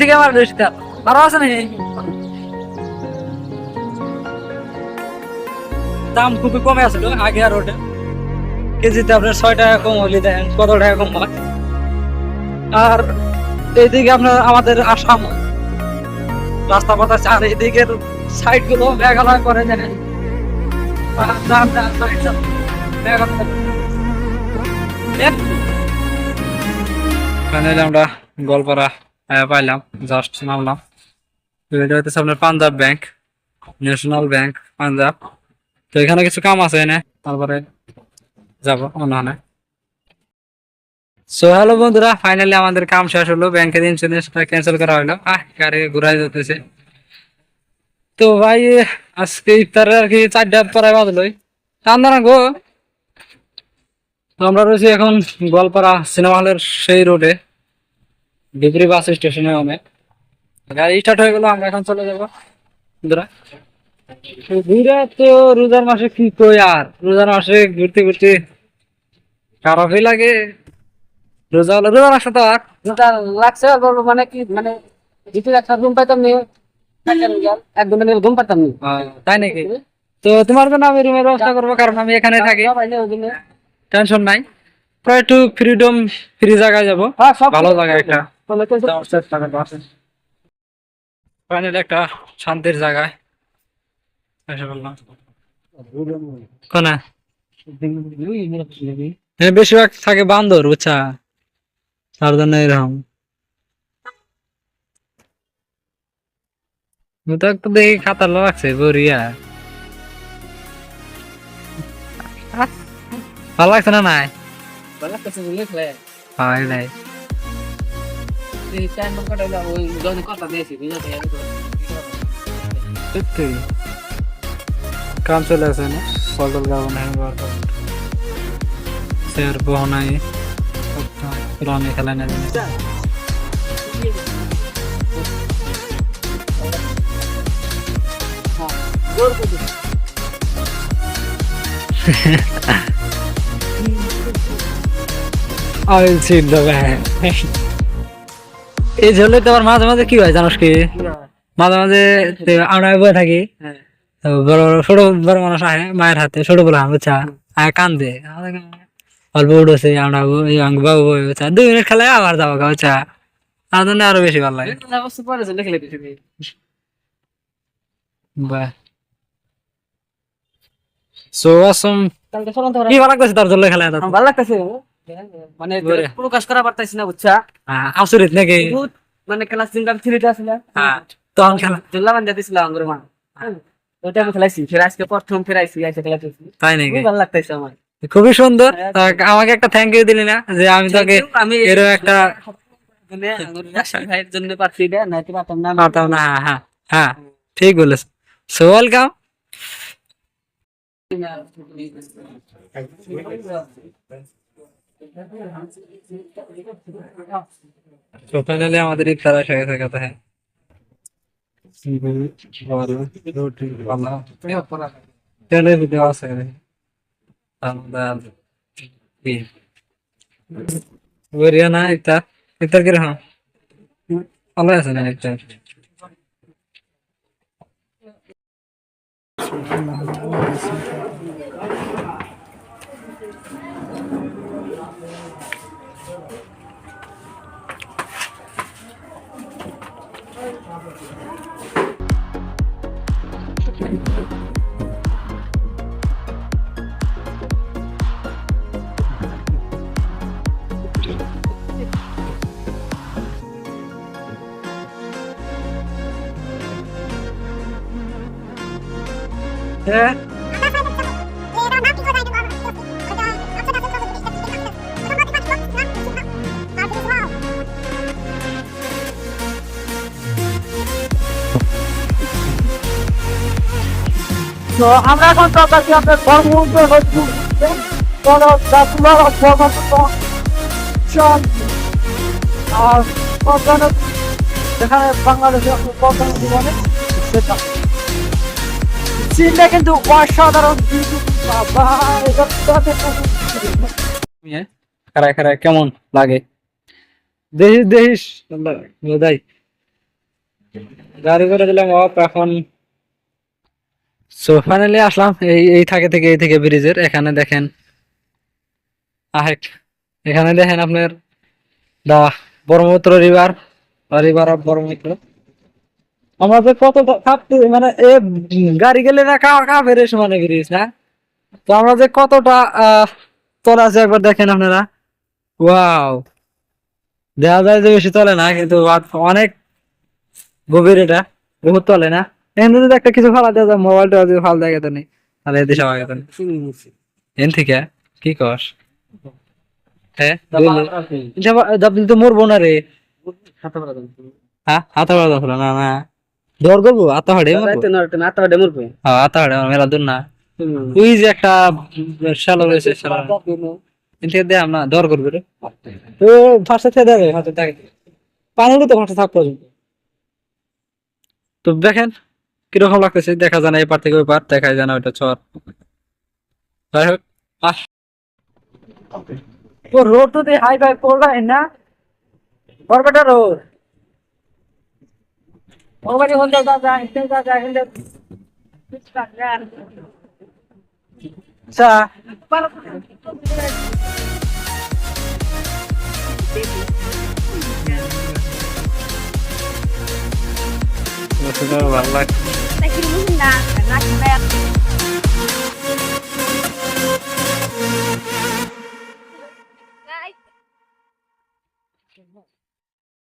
থেকে আমার দৃষ্টিটা আরও আছে নাকি দাম খুবই কমে আছে আগে আর ওটা কেজিতে আপনার ছয় টাকা কম হলে দেন কত টাকা কম হয় আর এইদিকে আপনার আমাদের আসাম রাস্তা পথ আর এইদিকের সাইডগুলো মেঘালয় করে জানেন ফাইনালি আমরা গোলপাড়া পাইলাম জাস্ট নামলাম। এটা হচ্ছে আপনার Punjab bank, national bank, Punjab. তো এখানে কিছু কাম আছে এনে, তারপরে যাব অন্যখানে। সো হ্যালো বন্ধুরা ফাইনালি আমাদের কাম শেষ হলো, ব্যাংকের ইন্স্যুরেন্সটা ক্যান্সেল করা হলো। আহ, গাড়ি ঘুরাই যেতেছে তো ভাই, আজকে ইফতারে আর কি চারটা পরে বাজলোই ঠান্ডা না গো আমরা রয়েছি এখন গোয়ালপাড়া সিনেমা হলের সেই রোডে ডিগ্রি বাস স্টেশনে অনেক গাড়ি স্টার্ট হয়ে গেলো, আমরা এখন চলে যাব ঘুরে তো রোজার মাসে কি কই আর? রোজার মাসে ঘুরতে ঘুরতে খারাপই লাগে। রোজা হলো রোজা লাগছে তো আর। যেটা লাগছে মানে কি মানে একটা রুম পাইতাম নি ঘুম পাইতাম তাই নাকি? তো তোমার জন্য আমি রুমের ব্যবস্থা করব কারণ আমি এখানে থাকি। টেনশন নাই। প্রায় একটু ফ্রিডম ফ্রি জায়গায় যাব। হ্যাঁ ভালো জায়গা একটা। ফাইনালি একটা শান্তির জায়গায়। কোনা? হ্যাঁ বেশিরভাগ থাকে বান্দর বুঝছা? তার জন্য এরকম। তো একটু দেখি খাতার লাগছে বরিয়া ভালো লাগছে না নাই হয় নাই সত্যি কাম চলে আসে না পটল গাবো না স্যার বহনাই পুরানি খেলা না Will see the এই ঝোলে তো আবার মাঝে মাঝে কি হয় জানোস কি? মাঝে মাঝে আমরা বয়ে থাকি। বড় বড় ছোট বড় মানুষ আহে মায়ের হাতে ছোট বলে আমি বুঝছা? আয় কান্দে। অল্প উঠেছে আমরা বাবু বুঝছা? দুই মিনিট খেলায় আবার যাব গা বুঝছা? আমার জন্য আরও বেশি ভালো লাগে। বাহ। সো আসম কি ভালো লাগতেছে তার জন্য খেলা ভালো লাগতেছে। মানে প্রকাশ করা পারতাছি না বুঝছা? আসরিত নাকি? মানে ক্লাস তিনটা থ্রিটা ছিল হ্যাঁ তখন খেলা। জুল্লা বান্ধা দিছিল আঙ্গুর মা। ওইটা আমি খেলাইছি ফের আজকে প্রথম ফেরাইছি আইসা খেলাইতেছি তাই নাকি? ভালো লাগতেছে আমার। খুবই সুন্দর। আমাকে একটা থ্যাংক ইউ দিলি না যে আমি তোকে আমি এরকম একটা মানে ভাইয়ের জন্য পাচ্ছি না না পারতাম না হ্যাঁ হ্যাঁ হ্যাঁ ঠিক বলেছ। সো ওয়েলকাম তো ফাইনালি আমাদের ইফতার এসে গেছে কথা হ্যাঁ রুটি বাংলা তেলে ভিডিও আছে আমাদের বরিয়া না ইফতার ইফতার কীরকম ভালো আছে না ইফতার হ্যাঁ তো আমরা এখন প্রকাশি আপনার কর্মমন্ত্র হচ্ছে আর জীবনে সেটা। কিন্তু অসাধারণ বাবা, এটা খারায় খারায় কেমন লাগে? দেখিস দেখিস গাড়ি করে দিলাম এখন সো ফাইনালি আসলাম এই এই থাকে থেকে, এই থেকে ব্রিজের এখানে দেখেন, আহেক। এখানে দেখেন আপনার the Brahmaputra river river of Brahmaputra. আমরা যে কত কাঁপতে মানে এ গাড়ি গেলে না কা কাপের সমানে ব্রিজ না তো আমরা যে কতটা তলা আছে একবার দেখেন আপনারা। ওয়াও দেখা যায় যে বেশি তলে না, কিন্তু অনেক গভীর এটা। বহুত তলে না? এখানে যদি একটা কিছু ফালা দেওয়া যায় মোবাইলটা যদি ফাল দেখে তো নেই তাহলে এন থেকে কি কস? হ্যাঁ তো মরবো না রে। হ্যাঁ হাতা পাড়া দখল না না। দর করব? আতা হাড়ে মরবো? হ্যাঁ আতা হাড়ে আমার মেলা দূর না। ওই যে একটা শালো রয়েছে শালো। এনতে দে আমরা দর করবে রে। ও ফার্স্টে থেকে দেবে হাতে থাকে। পানির তো ফার্স্টে থাক পর্যন্ত। তো দেখেন কীরকম লাগতেছে? দেখা যায় না এই পার থেকে ওই পার দেখা যায় না ওইটা চর যাই হোক ও রোড তো হাই পড়লাই না? বরবেটা রোড। দাদা দাদা আচ্ছা। ভালো লাগে Di rumah.